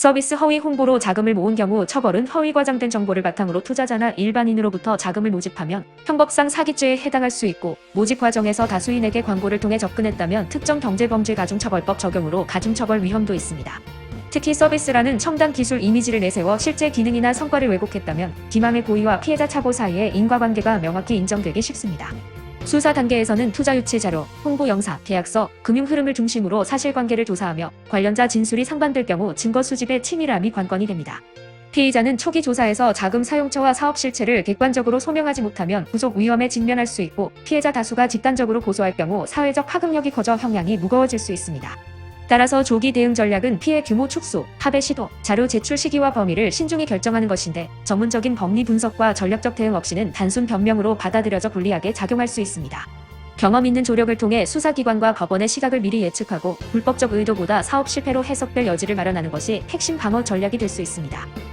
서비스 허위 홍보로 자금을 모은 경우 처벌은 허위 과장된 정보를 바탕으로 투자자나 일반인으로부터 자금을 모집하면 형법상 사기죄에 해당할 수 있고 모집 과정에서 다수인에게 광고를 통해 접근했다면 특정 경제범죄 가중처벌법 적용으로 가중처벌 위험도 있습니다. 특히 서비스라는 첨단 기술 이미지를 내세워 실제 기능이나 성과를 왜곡했다면 기망의 고의와 피해자 착오 사이의 인과관계가 명확히 인정되기 쉽습니다. 수사 단계에서는 투자 유치 자료, 홍보 영상, 계약서, 금융 흐름을 중심으로 사실관계를 조사하며 관련자 진술이 상반될 경우 증거 수집의 치밀함이 관건이 됩니다. 피의자는 초기 조사에서 자금 사용처와 사업 실체를 객관적으로 소명하지 못하면 구속 위험에 직면할 수 있고 피해자 다수가 집단적으로 고소할 경우 사회적 파급력이 커져 형량이 무거워질 수 있습니다. 따라서 조기 대응 전략은 피해 규모 축소, 합의 시도, 자료 제출 시기와 범위를 신중히 결정하는 것인데 전문적인 법리 분석과 전략적 대응 없이는 단순 변명으로 받아들여져 불리하게 작용할 수 있습니다. 경험 있는 조력을 통해 수사기관과 법원의 시각을 미리 예측하고 불법적 의도보다 사업 실패로 해석될 여지를 마련하는 것이 핵심 방어 전략이 될 수 있습니다.